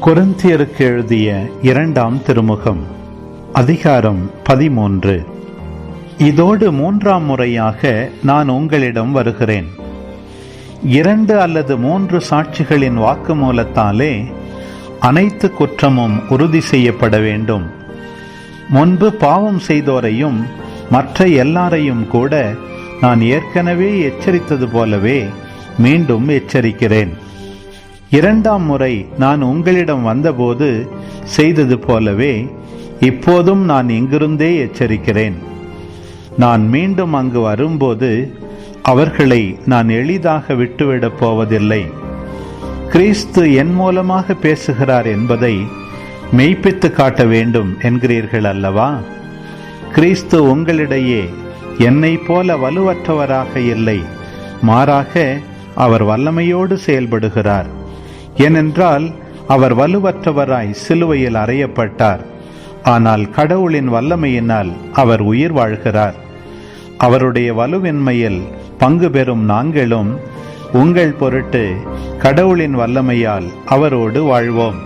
கொரிந்தியருக்கு எழுதிய இரண்டாம் திருமுகம் அதிகாரம் பதிமூன்று. இதோடு மூன்றாம் முறையாக நான் உங்களிடம் வருகிறேன். இரண்டு அல்லது மூன்று சாட்சிகளின் வாக்குமூலத்தாலே அனைத்து குற்றமும் உறுதி செய்யப்பட வேண்டும். முன்பு பாவம் செய்தோரையும் மற்ற எல்லாரையும் கூட நான் ஏற்கனவே எச்சரித்தது போலவே மீண்டும் எச்சரிக்கிறேன். இரண்டாம் முறை நான் உங்களிடம் வந்தபோது செய்தது போலவே இப்போதும் நான் இங்கிருந்தே எச்சரிக்கிறேன். நான் மீண்டும் அங்கு வரும்போது அவர்களை நான் எளிதாக விட்டுவிடப் போவதில்லை. கிறிஸ்து என் மூலமாக பேசுகிறார் என்பதை மெய்ப்பித்து காட்ட வேண்டும் என்கிறீர்கள் அல்லவா? கிறிஸ்து உங்களிடையே என்னை போல வலுவற்றவராக இல்லை மாறாக அவர் வல்லமையோடு செயல்படுகிறார். ஏனென்றால் அவர் வலுவற்றவராய் சிலுவையில் அறையப்பட்டார். ஆனால் கடவுளின் வல்லமையினால் அவர் உயிர் வாழ்கிறார். அவருடைய வலுவின்மையில் பங்கு பெறும் நாங்களும் உங்கள் பொருட்டு கடவுளின் வல்லமையால் அவரோடு வாழ்வோம்.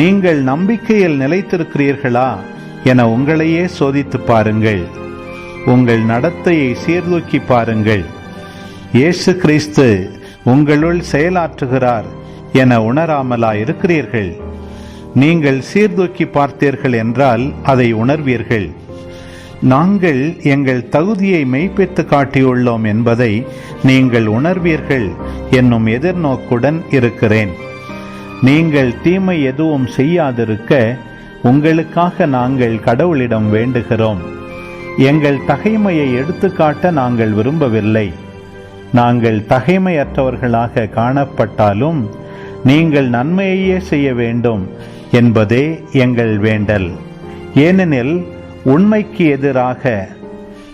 நீங்கள் நம்பிக்கையில் நிலைத்திருக்கிறீர்களா என உங்களையே சோதித்து பாருங்கள். உங்கள் நடத்தையை சீர்தூக்கி பாருங்கள். இயேசு கிறிஸ்து உங்களுள் செயலாற்றுகிறார் என உணராமலா இருக்கிறீர்கள் நீங்கள் சீர்தூக்கி பார்த்தீர்கள் என்றால் அதை உணர்வீர்கள். நாங்கள் எங்கள் தகுதியை மெய்ப்பித்து காட்டியுள்ளோம் என்பதை நீங்கள் உணர்வீர்கள் என்னும் எதிர்நோக்குடன் இருக்கிறேன். நீங்கள் தீமை எதுவும் செய்யாதிருக்க உங்களுக்காக நாங்கள் கடவுளிடம் வேண்டுகிறோம். எங்கள் தகைமையை எடுத்துக்காட்ட நாங்கள் விரும்பவில்லை. நாங்கள் தகைமையற்றவர்களாக காணப்பட்டாலும் நீங்கள் நன்மையையே செய்ய வேண்டும் என்பதே எங்கள் வேண்டல். ஏனெனில் உண்மைக்கு எதிராக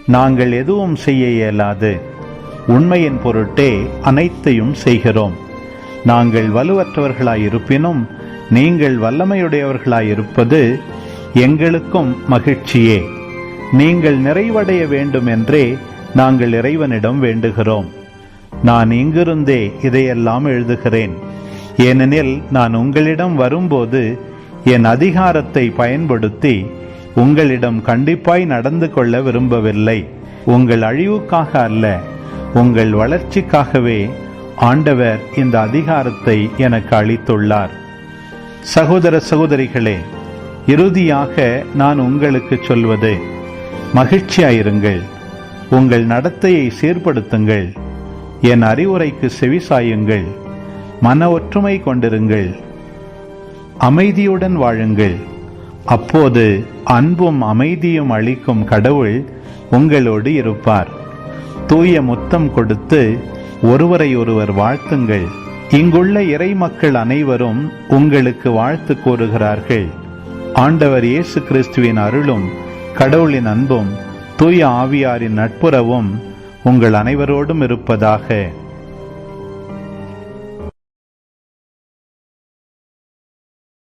நாங்கள் எதுவும் செய்ய இயலாது. உண்மையின் பொருட்டே அனைத்தையும் செய்கிறோம். நாங்கள் வலுவற்றவர்களாயிருப்பினும் நீங்கள் வல்லமையுடையவர்களாயிருப்பது எங்களுக்கும் மகிழ்ச்சியே. நீங்கள் நிறைவடைய வேண்டும் என்றே நாங்கள் இறைவனிடம் வேண்டுகிறோம். நான் இங்கிருந்தே இதையெல்லாம் எழுதுகிறேன். ஏனெனில் நான் உங்களிடம் வரும்போது என் அதிகாரத்தை பயன்படுத்தி உங்களிடம் கண்டிப்பாய் நடந்து கொள்ள விரும்பவில்லை. உங்கள் அழிவுக்காக அல்ல உங்கள் வளர்ச்சிக்காகவே ஆண்டவர் இந்த அதிகாரத்தை எனக்கு அளித்துள்ளார். சகோதர சகோதரிகளே இறுதியாக நான் உங்களுக்கு சொல்வது மகிழ்ச்சியாயிருங்கள் உங்கள் நடத்தையை சீர்படுத்துங்கள் என் அறிவுரைக்கு செவிசாயுங்கள் மன ஒற்றுமை கொண்டிருங்கள். அமைதியுடன் வாழுங்கள். அப்போது அன்பும் அமைதியும் அளிக்கும் கடவுள் உங்களோடு இருப்பார். தூய முத்தம் கொடுத்து ஒருவரை ஒருவர் வாழ்த்துங்கள். இங்குள்ள இறை மக்கள் அனைவரும் உங்களுக்கு வாழ்த்து கூறுகிறார்கள். ஆண்டவர் இயேசு கிறிஸ்துவின் அருளும் கடவுளின் அன்பும் தூய ஆவியாரின் நட்புறவும் உங்கள் அனைவரோடும் இருப்பதாக.